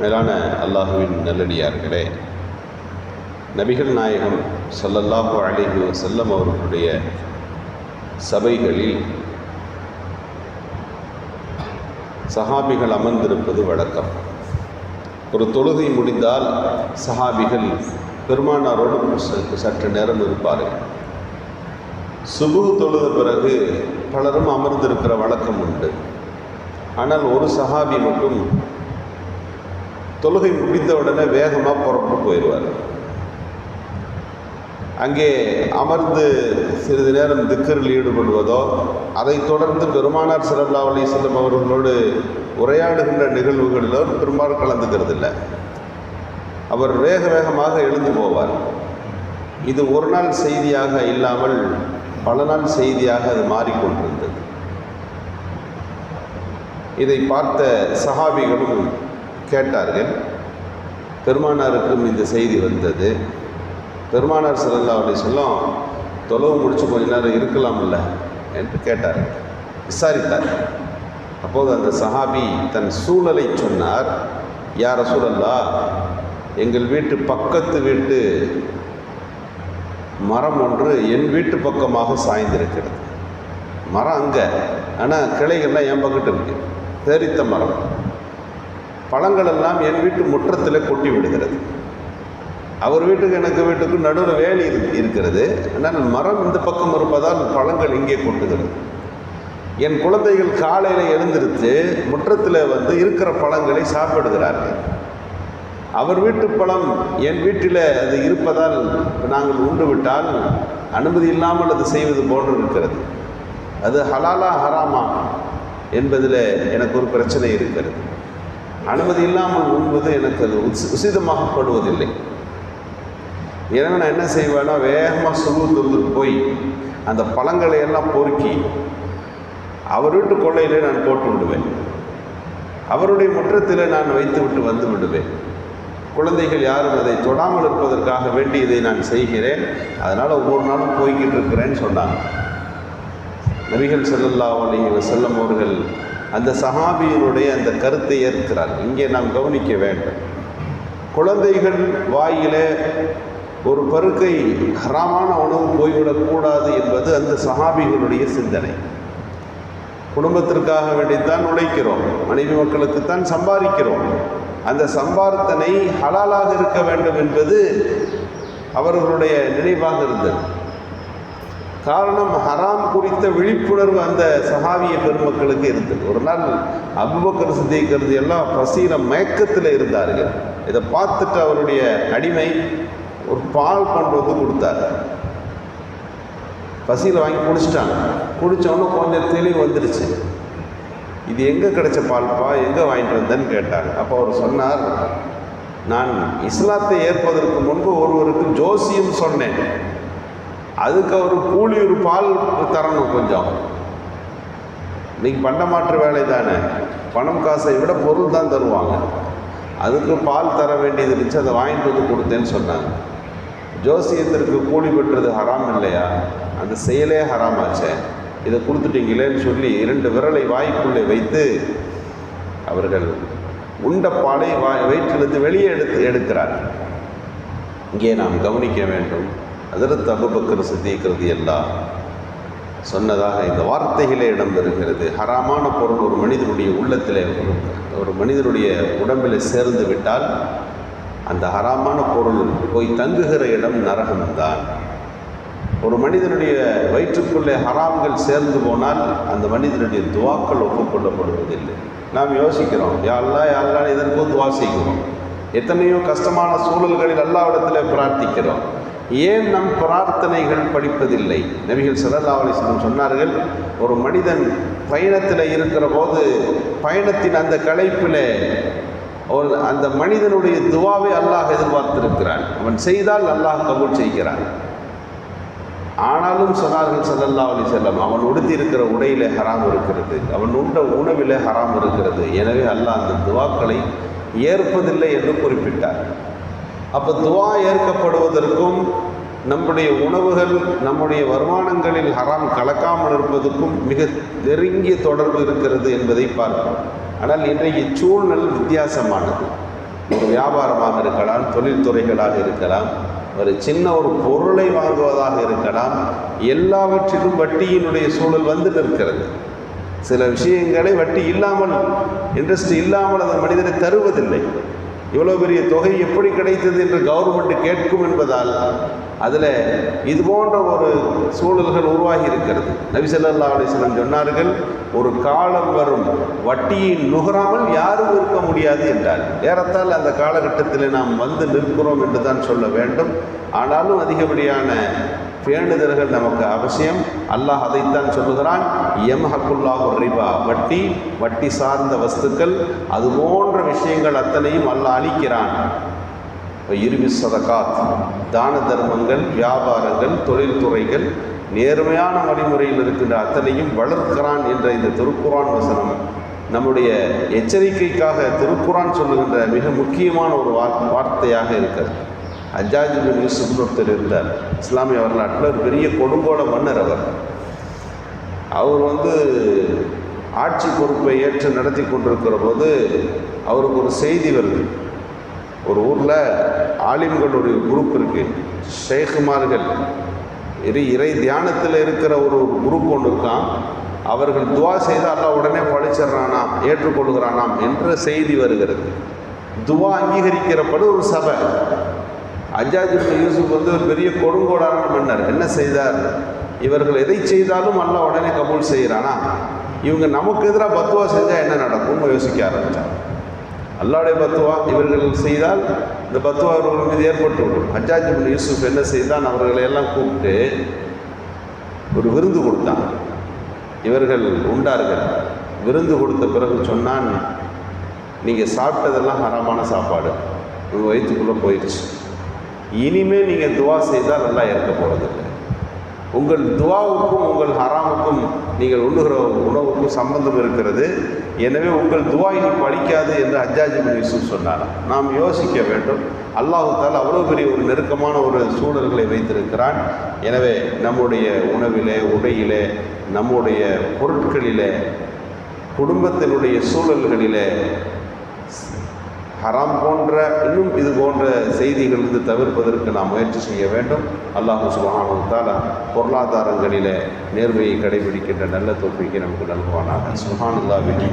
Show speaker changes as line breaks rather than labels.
மேலான அல்லாஹுவின் நல்லடியார்களே. நபிகள் நாயகம் சல்லல்லாஹு அலைஹி வஸல்லம் அவர்களுடைய சபைகளில் சஹாபிகள் அமர்ந்திருப்பது வழக்கம். ஒரு தொழுகை முடிந்தால் சஹாபிகள் பெருமானாரோடு ச- சற்று நேரம் இருப்பார்கள். சுபு தொழுத பிறகு பலரும் அமர்ந்திருக்கிற வழக்கம் உண்டு. ஆனால் ஒரு சஹாபி மட்டும் தொழுகை முடிந்த உடனே வேகமாக புறப்பட்டு போயிடுவார். அங்கே அமர்ந்து சிறிது நேரம் திக்கரில் ஈடுபடுவதோ அதைத் தொடர்ந்து பெருமானார் சிறல்லா அலி வஸல்லம் அவர்களோடு உரையாடுகின்ற நிகழ்வுகளிலோ பெரும்பாலும் கலந்துக்கிறது இல்லை அவர் வேக வேகமாக எழுந்து போவார். இது ஒரு நாள் செய்தியாக இல்லாமல் பல நாள் செய்தியாக அது மாறிக்கொண்டிருந்தது. இதை பார்த்த சஹாபிகளும் கேட்டார்கள் பெருமானாருக்கும் இந்த செய்தி வந்தது. பெருமானார் ஸல்லல்லாஹு அப்படி சொல்லும் தொலைவு முடிச்சு கொஞ்ச நேரம் இருக்கலாம்ல? என்று கேட்டார். விசாரித்தார். அப்போது அந்த சஹாபி தன் சூழலை சொன்னார் யார சூழல்லா எங்கள் வீட்டு பக்கத்து வீட்டு மரம் ஒன்று என் வீட்டு பக்கமாக சாய்ந்திருக்கிறது. மரம் அங்கே ஆனால் கிளைகள்லாம் என் பக்கத்து இருக்கு. பேரித்த மரம். பழங்கள் எல்லாம் என் வீட்டு முற்றத்தில் கொட்டி விடுகிறது. அவர் வீட்டுக்கு எனக்கு வீட்டுக்கு நடுவில் வேலி இருக்கிறது. ஆனால் மரம் இந்த பக்கம் இருப்பதால் பழங்கள் இங்கே கொட்டுகிறது. என் குழந்தைகள் காலையில் எழுந்திருத்து முற்றத்தில் வந்து இருக்கிற பழங்களை சாப்பிடுகிறார்கள். அவர் வீட்டு பழம் என் வீட்டில் அது இருப்பதால் நாங்கள் உண்டு விட்டால் அனுமதி இல்லாமல் அது செய்வது போன்று இருக்கிறது. அது ஹலாலா ஹராமா என்பதில் எனக்கு ஒரு பிரச்சனை இருக்கிறது. அனுமதி இல்லாமல் உண்பது எனக்கு அது உசி உசிதமாகப்படுவதில்லை. ஏன்னா நான் என்ன செய்வேன்னா வேகமாக சுமந்து போய் அந்த பழங்களை எல்லாம் பொறுக்கி அவர் வீட்டு கொள்ளையிலே நான் போட்டு விடுவேன். அவருடைய முற்றத்தில் நான் வைத்து விட்டு வந்து விடுவேன். குழந்தைகள் யாரும் அதை தொடாமல் இருப்பதற்காக வேண்டி இதை நான் செய்கிறேன். அதனால் ஒவ்வொரு நாளும் போய்கிட்டு இருக்கிறேன்னு சொன்னாங்க. நபிகள் செல்லல்லா அலைஹி வஸல்லம் அவர்கள் அந்த சஹாபியினுடைய அந்த கருத்தை ஏற்கிறார். இங்கே நாம் கவனிக்க வேண்டும். குழந்தைகள் வாயிலே ஒரு பருக்கை ஹராமான உணவு போய்விடக்கூடாது என்பது அந்த சஹாபிகளுடைய சிந்தனை. குடும்பத்திற்காக வேண்டித்தான் உழைக்கிறோம். மனைவி மக்களுக்குத்தான் சம்பாதிக்கிறோம். அந்த சம்பார்த்தனை ஹலாலாக இருக்க வேண்டும் என்பது அவர்களுடைய நினைவாக இருந்தது. காரணம் ஹராம் குறித்த விழிப்புணர்வு அந்த சஹாவிய பெருமக்களுக்கு இருந்தது. ஒரு நாள் அபுபக்கர் சித்திக்கிறது எல்லாம் பசியில மயக்கத்தில் இருந்தார்கள். இதை பார்த்துட்டு அவருடைய அடிமை ஒரு பால் கொண்டு வந்து கொடுத்தார். பசியில் வாங்கி குடிச்சிட்டாங்க குடித்தவொன்னே கொஞ்சம் தெளிவு வந்துடுச்சு இது எங்கே கிடைச்ச பால்ப்பா? எங்கே வாங்கிட்டு வந்தேன்னு கேட்டாங்க. அப்போ அவர் சொன்னார் நான் இஸ்லாத்தை ஏற்பதற்கு முன்பு ஒருவருக்கு ஜோசியம் சொன்னேன். அதுக்கு அவர் கூலி ஒரு பால் தரணும் கொஞ்சம். இன்னைக்கு பண்டமாற்று வேலை தானே. பணம் காசை விட பொருள் தான் தருவாங்க. அதுக்கு பால் தர வேண்டியது இருந்துச்சு அதை வாங்கிட்டு வந்து கொடுத்தேன்னு சொன்னாங்க. ஜோசியத்திற்கு கூலி பெற்றது ஹராம் இல்லையா? அந்த செயலே ஹராமாச்சே. இதை கொடுத்துட்டீங்களேன்னு சொல்லி இரண்டு விரலை வாய்க்குள்ளே வைத்து அவர்கள் உண்ட பாலை வாய் வயிற்றிலிருந்து வெளியே எடுத்து எடுக்கிறார் இங்கே நாம் கவனிக்க வேண்டும். அதிரத்து அபுபக்கர் சித்திக்கிறது எல்லாம் சொன்னதாக இந்த வார்த்தைகளே இடம்பெறுகிறது. ஹராமான பொருள் ஒரு மனிதனுடைய உள்ளத்தில் ஒரு மனிதனுடைய உடம்பில் சேர்ந்து விட்டால் அந்த ஹராமான பொருள் போய் தங்குகிற இடம் நரகம்தான் ஒரு மனிதனுடைய வயிற்றுக்குள்ளே ஹராம்கள் சேர்ந்து போனால் அந்த மனிதனுடைய துவாக்கள் ஒப்புக்கொள்ளப்படுவதில்லை. நாம் யோசிக்கிறோம் யாழ்லா யாழ்லான்னு இதற்கும் துவா செய்கிறோம். எத்தனையோ கஷ்டமான சூழல்களில் எல்லா இடத்துல பிரார்த்திக்கிறோம். ஏன் நம் பிரார்த்தனைகள் படிப்பதில்லை? நபிகள் ஸல்லல்லாஹு அலிஸ்லம் சொன்னார்கள் ஒரு மனிதன் பயணத்தில் இருக்கிற போது பயணத்தின் அந்த களைப்பில் ஒரு அந்த மனிதனுடைய துவாவை அல்லாஹ் எதிர்பார்த்திருக்கிறான். அவன் செய்தால் அல்லாஹ் கபூல் செய்கிறான். ஆனாலும் சொன்னார்கள் ஸல்லல்லாஹு அலி செல்லம் அவன் உடுத்தி இருக்கிற உடையிலே ஹராம் இருக்கிறது அவன் உண்ட உணவிலே ஹராம் இருக்கிறது. எனவே அல்லாஹ் அந்த துவாக்களை ஏற்பதில்லை என்று குறிப்பிட்டார். அப்போ துவா ஏற்கப்படுவதற்கும் நம்முடைய உணவுகள் நம்முடைய வருமானங்களில் ஹராம் கலக்காமல் இருப்பதற்கும் மிக நெருங்கிய தொடர்பு இருக்கிறது என்பதை பார்ப்போம். ஆனால் இன்றைய சூழ்நிலை வித்தியாசமானது. ஒரு வியாபாரமாக இருக்கலாம் தொழில்துறைகளாக இருக்கலாம் ஒரு சின்ன ஒரு பொருளை வாங்குவதாக இருக்கலாம் எல்லாவற்றிலும் வட்டியினுடைய சூழல் வந்து நிற்கிறது. சில விஷயங்களை வட்டி இல்லாமல் இன்ட்ரெஸ்ட் இல்லாமல் அந்த மனிதனை தருவதில்லை. இவ்வளோ பெரிய தொகை எப்படி கிடைத்தது என்று கவர்மெண்ட் கேட்கும் என்பதால் அதில் இது போன்ற ஒரு சூழல்கள் உருவாகி இருக்கிறது. நபிசல்லா அலிஸ்லம் சொன்னார்கள் ஒரு காலம் வரும் வட்டியை நுகராமல் யாரும் இருக்க முடியாது என்றார். ஏறத்தால் அந்த காலகட்டத்தில் நாம் வந்து நிற்கிறோம் என்று தான் சொல்ல வேண்டும். ஆனாலும் அதிகப்படியான பேணுதல்கள் நமக்கு அவசியம். அல்லாஹ் அதைத்தான் சொல்லுகிறான் எம் ஹக்குல்லாஹு ரிபா. வட்டி வட்டி சார்ந்த வஸ்துக்கள் அது போன்ற விஷயங்கள் அத்தனையும் அல்லாஹ் அளிக்கிறான். இருமி சதகாத் தான தர்மங்கள் வியாபாரங்கள் தொழில்துறைகள் நேர்மையான வழிமுறையில் இருக்கின்ற அத்தனையும் வளர்க்கிறான் என்ற இந்த திருக்குறான் வசனம். நம்முடைய எச்சரிக்கைக்காக திருக்குறான் சொல்லுகின்ற மிக முக்கியமான ஒரு வார்த்தையாக இருக்கிறது. அஜாஜிபின் யூசுப்னு ஒருத்தர் இருந்தார். இஸ்லாமிய வரலாற்றில் ஒரு பெரிய கொடுங்கோல மன்னர் அவர். அவர் வந்து ஆட்சி பொறுப்பை ஏற்று நடத்தி கொண்டிருக்கிற போது அவருக்கு ஒரு செய்தி வருது. ஒரு ஊரில் ஆலிம்களுடைய குரூப் இருக்குது ஷேகுமார்கள் இரு இறை தியானத்தில் இருக்கிற ஒரு குரூப் ஒன்று இருக்கான் அவர்கள் துவா செய்தால் உடனே பழிச்சிட்றானாம் ஏற்றுக்கொள்கிறானாம் என்ற செய்தி வருகிறது. துவா அங்கீகரிக்கிறப்படு ஒரு சபை. அஜாஜ் யூசுப் வந்து ஒரு பெரிய கொடுங்கோடான மன்னர் என்ன செய்தார்? இவர்கள் எதை செய்தாலும் அல்ல உடனே கபூல் செய்கிறானா? இவங்க நமக்கு எதிராக பத்துவா செஞ்சால் என்ன நடக்கும் யோசிக்க ஆரம்பித்தார் அல்லாவுடைய பத்துவா இவர்கள் செய்தால் இந்த பத்துவா அவர்கள் மீது ஏற்பட்டு விடும். அஜாஜ் யூசுப் என்ன செய்தான்? அவர்களை எல்லாம் கூப்பிட்டு ஒரு விருந்து கொடுத்தான். இவர்கள் உண்டார்கள். விருந்து கொடுத்த பிறகு சொன்னான் நீங்கள் சாப்பிட்டதெல்லாம் ஹரமான சாப்பாடு. உங்கள் வயிற்றுக்குள்ளே போயிடுச்சு. இனிமேல் நீங்கள் துவா செய்தால் நல்லா இருக்க போகிறதில்லை உங்கள் துவாவுக்கும் உங்கள் ஹராமுக்கும் நீங்கள் உண்ணுகிற உணவுக்கும் சம்பந்தம் இருக்கிறது. எனவே உங்கள் துவா இனி பழிக்காது என்று அஜாஜி பின் யூசுப் சொன்னார். நாம் யோசிக்க வேண்டும். அல்லாஹால் அவ்வளோ பெரிய ஒரு நெருக்கமான ஒரு சூழல்களை வைத்திருக்கிறான். எனவே நம்முடைய உணவிலே உடையிலே நம்முடைய பொருட்களிலே குடும்பத்தினுடைய சூழல்களிலே ஹராம் போன்ற இன்னும் இது போன்ற செய்திகளிலிருந்து தவிர்ப்பதற்கு நாம் முயற்சி செய்ய வேண்டும். அல்லாஹு சுபானு தாலா பொருளாதாரங்களில் நேர்மையை கடைபிடிக்கின்ற நல்ல தொப்பிக்கு நமக்கு நல்குவானாக. சுஹானுல்லா விஜி